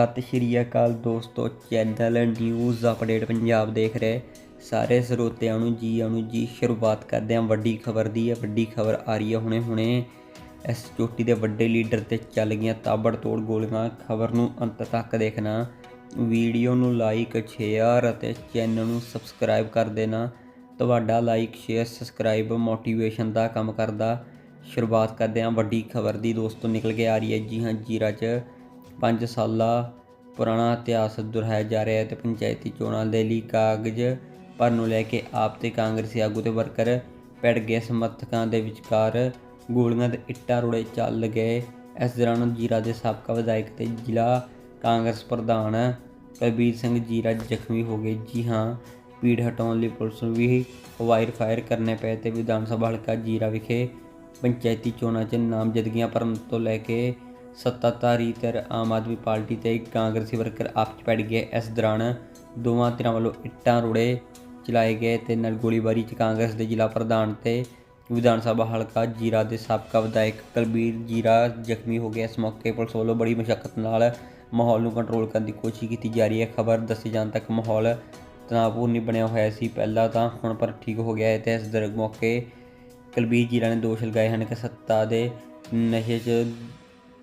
ਸਤਿ ਸ਼੍ਰੀ ਅਕਾਲ ਦੋਸਤੋ channel news update Punjab ਦੇਖ ਰਹੇ। ਸਾਰੇ ਸਰੋਤਿਆਂ ਨੂੰ ਜੀ ਆਇਆਂ ਜੀ, ਸ਼ੁਰੂਆਤ ਕਰਦੇ ਹਾਂ। ਵੱਡੀ ਖਬਰ ਦੀ ਹੈ, ਵੱਡੀ ਖਬਰ ਆ ਰਹੀ ਹੈ ਹੁਣੇ ਹੁਣੇ। ਇਸ ਚੋਟੀ ਦੇ ਵੱਡੇ ਲੀਡਰ ਤੇ ਚੱਲ ਗਈਆਂ ਤਾਬੜਤੋੜ ਗੋਲੀਆਂ। ਖਬਰ ਨੂੰ ਅੰਤ ਤੱਕ ਦੇਖਣਾ। ਵੀਡੀਓ ਨੂੰ ਲਾਈਕ ਸ਼ੇਅਰ ਅਤੇ ਚੈਨਲ ਨੂੰ ਸਬਸਕ੍ਰਾਈਬ ਕਰ ਦੇਣਾ। ਤੁਹਾਡਾ ਲਾਈਕ ਸ਼ੇਅਰ ਸਬਸਕ੍ਰਾਈਬ ਮੋਟੀਵੇਸ਼ਨ ਦਾ ਕੰਮ ਕਰਦਾ। ਸ਼ੁਰੂਆਤ ਕਰਦੇ ਹਾਂ। ਵੱਡੀ ਖਬਰ ਦੀ ਦੋਸਤੋ ਨਿਕਲ ਕੇ ਆ ਰਹੀ ਹੈ ਜੀ ਹਾਂ ਜੀਰਾ 'ਚ। ਪੰਜ ਸਾਲਾ ਪੁਰਾਣਾ ਇਤਿਹਾਸ ਦੁਹਰਾਇਆ ਜਾ ਰਿਹਾ ਹੈ ਤੇ ਪੰਚਾਇਤੀ ਚੋਣਾਂ ਦੇ ਲਈ ਕਾਗਜ਼ ਭਰਨ ਨੂੰ ਲੈ ਕੇ ਆਪ ਤੇ ਕਾਂਗਰਸੀ ਆਗੂ ਤੇ ਵਰਕਰ ਭਿੜ ਗਏ। ਸਮਰਥਕਾਂ ਦੇ ਵਿਚਕਾਰ ਗੋਲੀਆਂ ਤੇ ਇੱਟਾਂ ਰੋੜੇ ਚੱਲ ਗਏ ਇਸ ਦੌਰਾਨ ਜੀਰਾ ਦੇ ਸਾਬਕਾ ਵਿਧਾਇਕ ਤੇ ਜ਼ਿਲ੍ਹਾ ਕਾਂਗਰਸ ਪ੍ਰਧਾਨ ਕੁਲਬੀਰ ਸਿੰਘ ਜੀਰਾ ਜ਼ਖਮੀ ਹੋ ਗਏ। ਜੀ ਹਾਂ, ਭੀੜ ਹਟਾਉਣ ਲਈ ਪੁਲਿਸ ਨੂੰ ਵੀ ਵਾਇਰ ਫਾਇਰ ਕਰਨੇ ਪਏ ਤੇ ਵਿਧਾਨ ਸਭਾ ਹਲਕਾ ਜੀਰਾ ਵਿਖੇ ਪੰਚਾਇਤੀ ਚੋਣਾਂ 'ਚ ਨਾਮਜ਼ਦਗੀਆਂ ਭਰਨ ਤੋਂ ਲੈ ਕੇ ਸੱਤਾਧਾਰੀ ਧਿਰ ਆਮ ਆਦਮੀ ਪਾਰਟੀ ਤੇ ਕਾਂਗਰਸੀ ਵਰਕਰ ਆਪਸ 'ਚ ਭਿੜ ਗਏ। ਇਸ ਦੌਰਾਨ ਦੋਵਾਂ ਧਿਰਾਂ ਵੱਲੋਂ ਇੱਟਾਂ ਰੋੜੇ ਚਲਾਏ ਗਏ ਤੇ ਨਾਲ ਗੋਲੀਬਾਰੀ 'ਚ ਕਾਂਗਰਸ ਦੇ ਜ਼ਿਲ੍ਹਾ ਪ੍ਰਧਾਨ ਤੇ ਵਿਧਾਨ ਸਭਾ ਹਲਕਾ ਜੀਰਾ ਦੇ ਸਾਬਕਾ ਵਿਧਾਇਕ ਕੁਲਬੀਰ ਜੀਰਾ ਜ਼ਖਮੀ ਹੋ ਗਿਆ। ਇਸ ਮੌਕੇ ਪੁਲਿਸ ਵੱਲੋਂ ਬੜੀ ਮੁਸ਼ਕਲ ਨਾਲ ਮਾਹੌਲ ਨੂੰ ਕੰਟਰੋਲ ਕਰਨ ਦੀ ਕੋਸ਼ਿਸ਼ ਕੀਤੀ ਜਾ ਰਹੀ ਹੈ। ਖਬਰ ਦੱਸੀ ਜਾਣ ਤੱਕ ਮਾਹੌਲ ਤਣਾਅਪੂਰਨ ਨਹੀਂ ਬਣਿਆ ਹੋਇਆ ਸੀ। ਪਹਿਲਾਂ ਤਾਂ ਹੁਣ ਪਰ ਠੀਕ ਹੋ ਗਿਆ ਹੈ ਤੇ ਇਸ ਦਰ ਮੌਕੇ ਕੁਲਬੀਰ ਜੀਰਾ ਨੇ ਦੋਸ਼ ਲਗਾਏ ਹਨ ਕਿ ਸੱਤਾ ਦੇ ਨਸ਼ੇ 'ਚ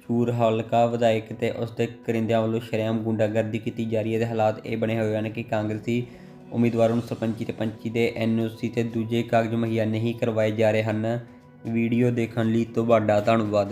ਚੂਰ ਹਲਕਾ ਵਿਧਾਇਕ ਤੇ ਉਸ ਦੇ ਕਰਿੰਦਿਆਂ ਵੱਲੋਂ ਸ਼ਰੇਆਮ ਗੁੰਡਾਗਰਦੀ ਕੀਤੀ ਜਾ ਰਹੀ ਹੈ। ਤੇ ਹਾਲਾਤ ਇਹ ਬਣੇ ਹੋਏ ਹਨ ਕਿ ਕਾਂਗਰਸੀ ਉਮੀਦਵਾਰਾਂ ਨੂੰ ਸਰਪੰਚੀ ਤੇ ਪੰਚੀ ਦੇ ਐਨਓਸੀ ਤੇ ਦੂਜੇ ਕਾਗਜ਼ ਮੁਹੱਈਆ ਨਹੀਂ ਕਰਵਾਏ ਜਾ ਰਹੇ ਹਨ। ਵੀਡੀਓ ਦੇਖਣ ਲਈ ਤੁਹਾਡਾ ਧੰਨਵਾਦ।